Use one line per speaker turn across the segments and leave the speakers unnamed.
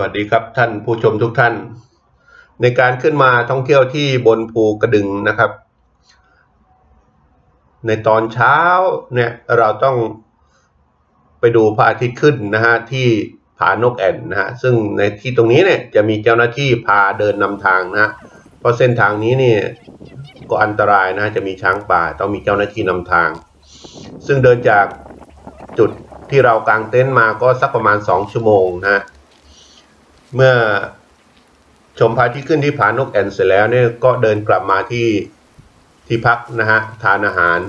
วัสดีครับท่านผู้ชมทุกท่าน ในการขึ้นมาท่องเที่ยวที่บนภูกระดึงนะครับ ในตอนเช้าเนี่ยเราต้องไปดูพระอาทิตย์ขึ้นนะฮะที่ผานกแอ่นนะฮะซึ่งในที่ตรงนี้เนี่ยจะมีเจ้าหน้าที่พาเดินนำทางนะเพราะเส้นทางนี้เนี่ยก็อันตรายนะจะมีช้างป่าต้องมีเจ้าหน้าที่นำทาง ซึ่งเดินจากจุดที่เรากางเต็นท์มาก็สักประมาณ 2 ชั่วโมงนะฮะ เมื่อชมพระอาทิตย์ขึ้นที่ผานกแอ่นเสร็จแล้วเนี่ยก็เดินกลับมาที่ที่พักนะฮะทานอาหาร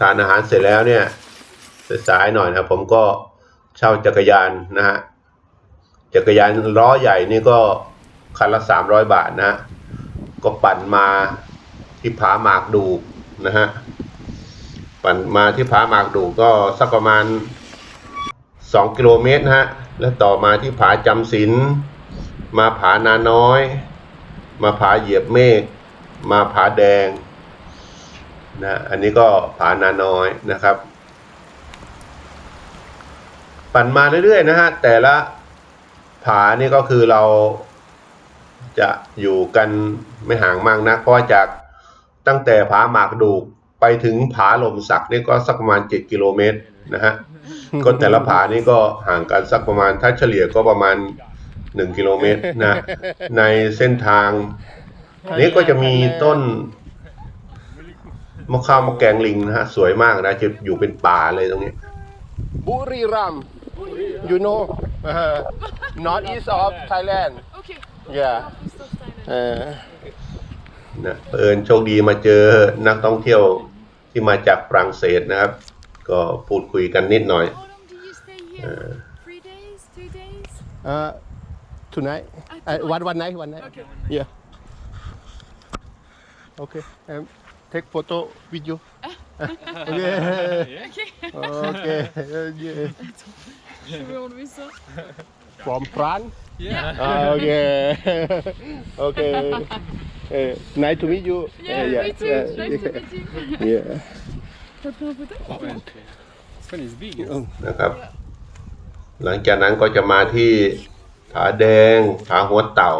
ทานอาหารเสร็จแล้วเนี่ยสายหน่อยนะผมก็เช่าจักรยานนะฮะจักรยานล้อใหญ่นี่ก็คันละสามร้อยบาทนะ ก็ปั่นมาที่ผาหมากดูนะฮะปั่นมาที่ผาหมากดูก็สักประมาณ2กิโลเมตรนะฮะ แล้วต่อมาที่ผาจำศีลมาผานาน้อย มาผาเหยียบเมฆ มาผาแดงนะอันนี้ก็ผานาน้อยนะครับ ปั่นมาเรื่อยๆนะฮะแต่ละผานี่ก็คือเราจะอยู่กันไม่ห่างมากนะเพราะจากตั้งแต่ผาหมากดูกไปถึงผาลมสักนี่ก็สักประมาณ 7 กิโลเมตรนะฮะ ก็แต่ละผานี่ก็ห่างกันสักประมาณถ้าเฉลี่ยก็ประมาณ1กิโลเมตรนะ ในเส้นทาง นี้ก็จะมีต้นมะข้าวมะแกงลิงนะฮะ สวยมากนะ จะอยู่เป็นป่าเลยตรงนี้
บุรีรัมย์ you know uh, north east of Thailand
Okay.
yeah
East of Thailand.
เออ
นะเผอิญโชคดีมาเจอนักท่องเที่ยวที่มาจากฝรั่งเศสนะครับ ก็พูดคุยกันนิดหน่อย
How long do you stay here? Three days? Two days?
uh, tonight uh, one one night one night
Okay.
yeah okay um, take photo with you okay
Okay.
okay yeah.
Je veux enlever ça.
from France
Yeah.
Ah, okay okay uh, nice to meet you
Yeah,
Uh,
me too.
uh,
Nice to meet you.
yeah
นะครับ หลังจากนั้นก็จะมาที่ผาแดงผาหัวเต่า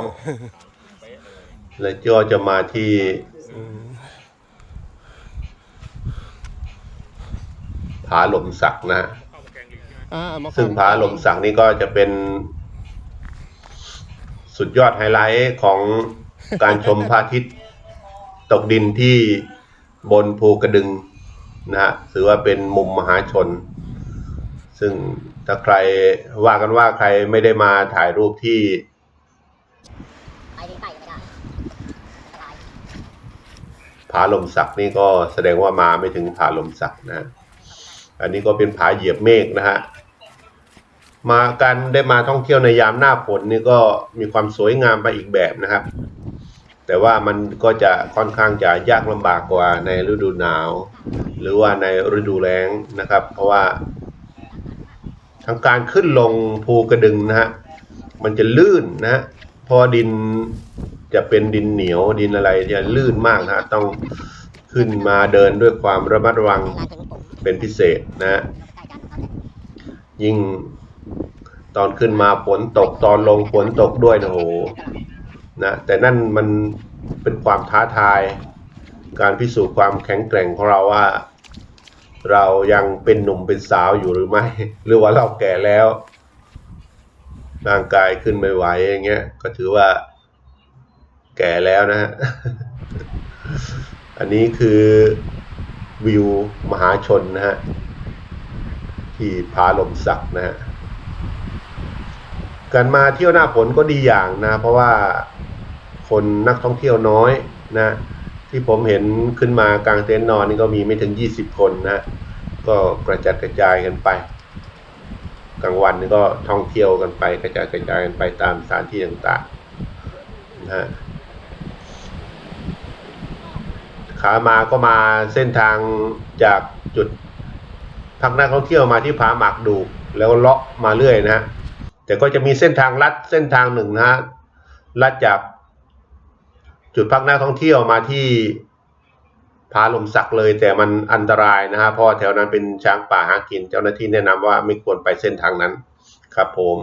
แล้วก็จะมาที่ผาหลมสักนะซึ่งผาหลมสักนี่ก็จะเป็น สุดยอดไฮไลท์ของการชมพระอาทิตย์ตกดินที่บนภูกระดึง นะฮะถือว่าเป็นมุมมหาชน ซึ่งถ้าใครว่ากันว่าใครไม่ได้มาถ่ายรูปที่ผาลมสักนี่ก็แสดงว่ามาไม่ถึงผาลมสักนะฮะอันนี้ก็เป็นผาเหยียบเมฆนะฮะ มากันได้มาท่องเที่ยวในยามหน้าฝนนี่ก็มีความสวยงามไปอีกแบบนะครับ แต่ว่ามันก็จะค่อนข้างจะยากลำบากกว่าในฤดูหนาว หรือว่าในฤดูแล้งนะครับ เพราะว่าทั้งการขึ้นลงภูกระดึงนะฮะมันจะลื่นนะฮะพอดินจะเป็นดินเหนียวดินอะไรจะลื่นมากนะฮะต้องขึ้นมาเดินด้วยความระมัดระวังเป็นพิเศษนะฮะ
ใกล้กันเขาจะ
ยิ่งตอนขึ้นมาฝนตกตอนลงฝนตกด้วยนะโห นะแต่นั่นมันเป็นความท้าทาย การพิสูจน์ความแข็งแกร่งของเราว่า เรายังเป็นหนุ่มเป็นสาวอยู่หรือไม่ หรือว่าเราแก่แล้วร่างกายขึ้นไม่ไหวอย่างเงี้ยก็ถือว่าแก่แล้วนะฮะ อันนี้คือวิวมหาชนนะฮะ ที่ผาลมสักนะฮะ การมาเที่ยวหน้าฝนก็ดีอย่างนะ เพราะว่า คนนักท่องเที่ยวน้อยนะที่ผมเห็นขึ้นมากลางเต็นท์นอนนี่ก็มีไม่ถึง 20 คนนะ ก็กระจัดกระจายกันไป กลางวันนี่ก็ท่องเที่ยวกันไปกระจายกระจายกันไปตามสถานที่ต่างๆนะฮะขามาก็มาเส้นทางจากจุดพักนักท่องเที่ยวมาที่ผาหมากดูแล้วเลาะมาเรื่อยนะแต่ก็จะมีเส้นทางลัดเส้นทางหนึ่งนะลัดจาก จุดพักนักท่องเที่ยวมาที่พาลมสักเลยแต่มันอันตรายนะฮะเพราะแถวนั้นเป็นช้างป่าหากิน เจ้าหน้าที่แนะนำว่าไม่ควรไปเส้นทางนั้นครับผม